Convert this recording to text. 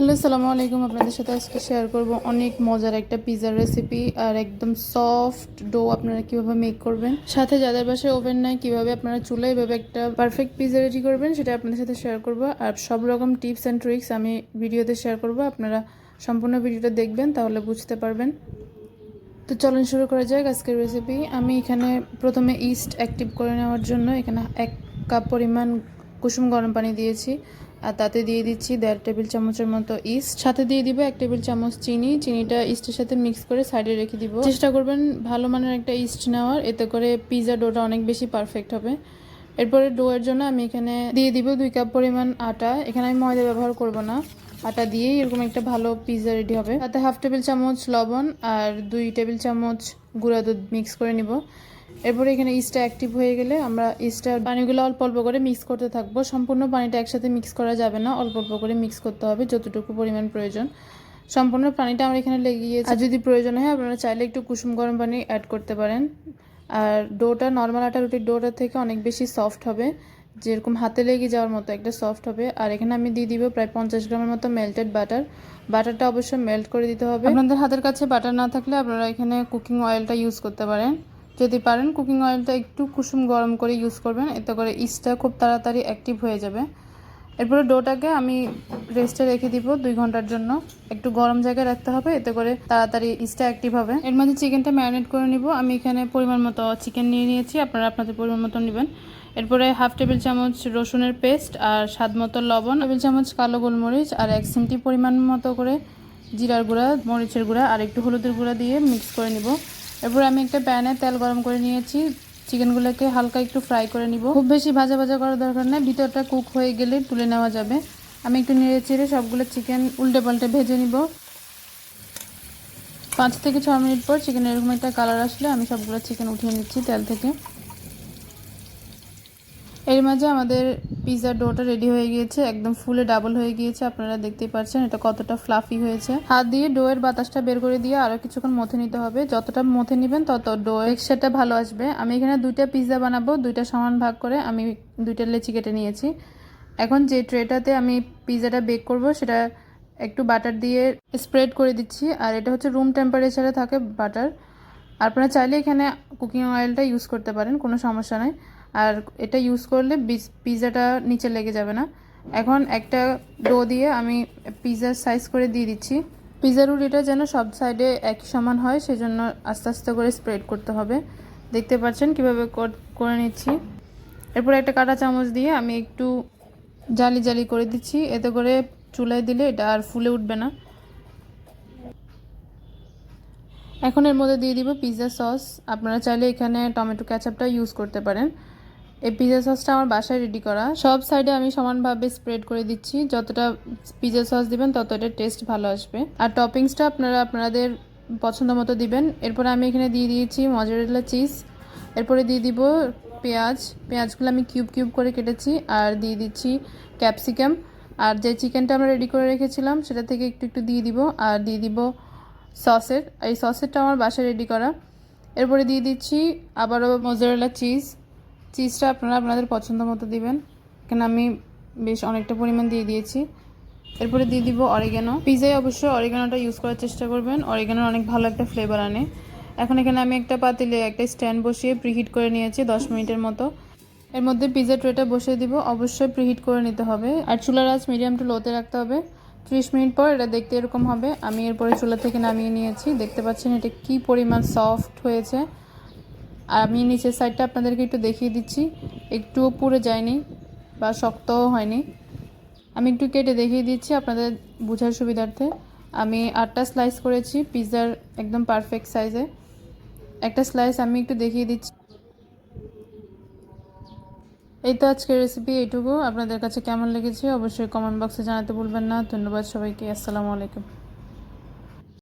Hello সালামু আলাইকুম। আপনাদের সাথে আজকে শেয়ার করব অনেক মজার একটা পিৎজার রেসিপি আর একদম সফট ডো আপনারা কীভাবে মেক করবেন, সাথে যাদের বাসায় ওভেন নাই, কীভাবে আপনারা চুলায় এভাবে একটা পারফেক্ট পিজা রেডি করবেন, সেটা আপনাদের সাথে শেয়ার করব। আর সব রকম টিপস অ্যান্ড ট্রিক্স আমি ভিডিওতে শেয়ার করব, আপনারা সম্পূর্ণ ভিডিওটা দেখবেন, তাহলে বুঝতে পারবেন। তো চলুন শুরু করা যাক আজকের রেসিপি আমি এখানে প্রথমে ইস্ট অ্যাক্টিভ করে নেওয়ার জন্য এখানে এক কাপ পরিমাণ কুসুম গরম পানি দিয়েছি। আর তাতে দিয়ে দিচ্ছি দেড় টেবিল চামচের মতো ইস্ট। সাথে দিয়ে দিব এক টেবিল চামচ চিনি। চিনিটা ইস্টের সাথে মিক্স করে সাইডে রেখে দিব। চেষ্টা করবেন ভালো মানের একটা ইস্ট নেওয়ার। এতে করে পিজা ডোটা অনেক বেশি পারফেক্ট হবে। এরপরে ডোয়ের জন্য আমি এখানে দিয়ে দিব দুই কাপ পরিমাণ আটা। এখানে আমি ময়দা ব্যবহার করব না। আটা দিয়েই এরকম একটা ভালো পিৎজা রেডি হবে। তাতে হাফ টেবিল চামচ লবণ আর দুই টেবিল চামচ গুঁড়া দুধ মিক্স করে নিব। এরপরে এখানে ইস্টটা অ্যাক্টিভ হয়ে গেলে আমরা ইস্টার পানিগুলো অল্প অল্প করে মিক্স করতে থাকব। সম্পূর্ণ পানিটা একসাথে মিক্স করা যাবে না, অল্প অল্প করে মিক্স করতে হবে যতটুকু পরিমাণ প্রয়োজন। সম্পূর্ণ পানিটা আমার এখানে লেগে আর যদি প্রয়োজন হয়, আপনারা চাইলে একটু কুসুম গরম পানি অ্যাড করতে পারেন। আর ডোটা নর্মাল আটা রুটির ডোটা থেকে অনেক বেশি সফট হবে। যেরকম হাতে লেগে যাওয়ার মতো একটা সফট হবে। আর এখানে আমি দিয়ে দিব প্রায় পঞ্চাশ গ্রামের মতো মেল্টেড বাটার বাটারটা অবশ্যই মেল্ট করে দিতে হবে। আপনাদের হাতের কাছে বাটার না থাকলে আপনারা এখানে কুকিং অয়েলটা ইউজ করতে পারেন। যদি পারেন কুকিং অয়েলটা একটু কুসুম গরম করে ইউজ করবেন। এতে করে ইস্টটা খুব তাড়াতাড়ি অ্যাক্টিভ হয়ে যাবে। এরপরে ডোটাকে আমি রেস্টে রেখে দিব দুই ঘণ্টার জন্য। একটু গরম জায়গায় রাখতে হবে, এতে করে তাড়াতাড়ি ইস্টটা অ্যাক্টিভ হবে। এর মাঝে চিকেনটা ম্যারিনেট করে নিব। আমি এখানে পরিমাণ মতো চিকেন নিয়ে নিয়েছি। আপনারা আপনাদের পরিমাণ মতো নেবেন। এরপরে হাফ টেবিল চামচ রসুনের পেস্ট আর স্বাদ মতো লবণ টেবিল চামচ কালো গোলমরিচ আর এক সিমটি পরিমাণ মতো করে জিরার গুঁড়া, মরিচের গুঁড়া আর একটু হলুদের গুঁড়া দিয়ে মিক্স করে নিব। এরপর আমি একটা প্যানে তেল গরম করে নিয়েছি। চিকেনগুলোকে হালকা একটু ফ্রাই করে নিব। খুব বেশি ভাজা ভাজা করার দরকার নেই, ভিতরটা কুক হয়ে গেলে তুলে নেওয়া যাবে। আমি একটু নেড়ে চেড়ে সবগুলো চিকেন উল্টে পাল্টে ভেজে নিব। পাঁচ থেকে ছ মিনিট পর চিকেন এরকম একটা কালার আসলে আমি সবগুলো চিকেন উঠিয়ে নিচ্ছি তেল থেকে। এর মাঝে আমাদের পিৎজার ডোটা রেডি হয়ে গিয়েছে, একদম ফুলে ডাবল হয়ে গিয়েছে, আপনারা দেখতেই পাচ্ছেন, এটা কতটা ফ্লাফি হয়েছে। হাত দিয়ে ডোয়ের বাতাসটা বের করে দিয়ে আরও কিছুক্ষণ মথে নিতে হবে, যতটা মথে নেবেন তত ডো টেক্সচারটা ভালো আসবে। আমি এখানে দুইটা পিৎজা বানাবো, দুইটা সমান ভাগ করে আমি দুইটা লেচি কেটে নিয়েছি। এখন যে ট্রেটাতে আমি পিৎজাটা বেক করব, সেটা একটু বাটার দিয়ে স্প্রেড করে দিচ্ছি, আর এটা হচ্ছে রুম টেম্পারেচারে থাকে বাটার আপনারা চাইলে এখানে কুকিং অয়েলটা ইউজ করতে পারেন, কোনো সমস্যা নেই। আর এটা ইউজ করলে পিৎজাটা নিচে লেগে যাবে না। এখন একটা ডো দিয়ে আমি পিৎজার সাইজ করে দিয়ে দিচ্ছি। পিৎজা রুটিটা যেন সব সাইডে একই সমান হয়, সেজন্য আস্তে আস্তে করে স্প্রেড করতে হবে। দেখতে পাচ্ছেন কীভাবে করে নিচ্ছি। এরপর একটা কাঁটা চামচ দিয়ে আমি একটু জালি জালি করে দিচ্ছি। এতে করে চুলায় দিলে এটা আর ফুলে উঠবে না। এখন এর মধ্যে দিয়ে দিব পিৎজা সস আপনারা চাইলে এখানে টমেটো ক্যাচাপটা ইউজ করতে পারেন। এই পিৎজা সসটা আমার বাসায় রেডি করা। সব সাইডে আমি সমানভাবে স্প্রেড করে দিচ্ছি। যতটা পিৎজা সস দিবেন, ততটা টেস্ট ভালো আসবে। আর টপিংসটা আপনারা আপনাদের পছন্দ মতো দিবেন। এরপরে আমি এখানে দিয়ে দিয়েছি মজারেলা চিজ এরপরে দিয়ে দিব পেঁয়াজ। পেঁয়াজগুলো আমি কিউব কিউব করে কেটেছি। আর দিয়ে দিচ্ছি ক্যাপসিকাম আর যে চিকেনটা আমরা রেডি করে রেখেছিলাম, সেটা থেকে একটু একটু দিয়ে দিব। আর দিয়ে দিব সসের এই সসেরটা আমার বাসায় রেডি করা। এরপরে দিয়ে দিচ্ছি আবারও মজারেলা চিজ চিজটা আপনারা আপনাদের পছন্দ মতো দিবেন। এখানে আমি বেশ অনেকটা পরিমাণ দিয়ে দিয়েছি। এরপরে দিয়ে দিব অরিগানো পিজায় অবশ্যই অরিগানোটা ইউজ করার চেষ্টা করবেন। অরিগানোর অনেক ভালো একটা ফ্লেভার আনে। এখন এখানে আমি একটা পাতিলে একটা স্ট্যান্ড বসিয়ে প্রিহিট করে নিয়েছি দশ মিনিটের মতো। এর মধ্যে পিজা ট্রেটা বসিয়ে দিব। অবশ্যই প্রিহিট করে নিতে হবে। আর চুলার আঁচ মিডিয়াম টু লোতে রাখতে হবে। ত্রিশ মিনিট পর এটা দেখতে এরকম হবে। আমি এরপরে চুলা থেকে নামিয়ে নিয়েছি। দেখতে পাচ্ছেন এটা কি পরিমাণ সফট হয়েছে। আমি নিচের সাইডটা আপনাদেরকে একটু দেখিয়ে দিচ্ছি। একটুও পুড়ে যায়নি বা শক্তও হয়নি। আমি একটু কেটে দেখিয়ে দিচ্ছি আপনাদের বোঝার সুবিধার্থে। আমি আটটা স্লাইস করেছি পিৎজার একদম পারফেক্ট সাইজে একটা স্লাইস আমি একটু দেখিয়ে দিচ্ছি। এই তো আজকের রেসিপি এইটুকু। আপনাদের কাছে কেমন লেগেছে অবশ্যই কমেন্ট বক্সে জানাতে ভুলবেন না। ধন্যবাদ সবাইকে। আসসালামু আলাইকুম।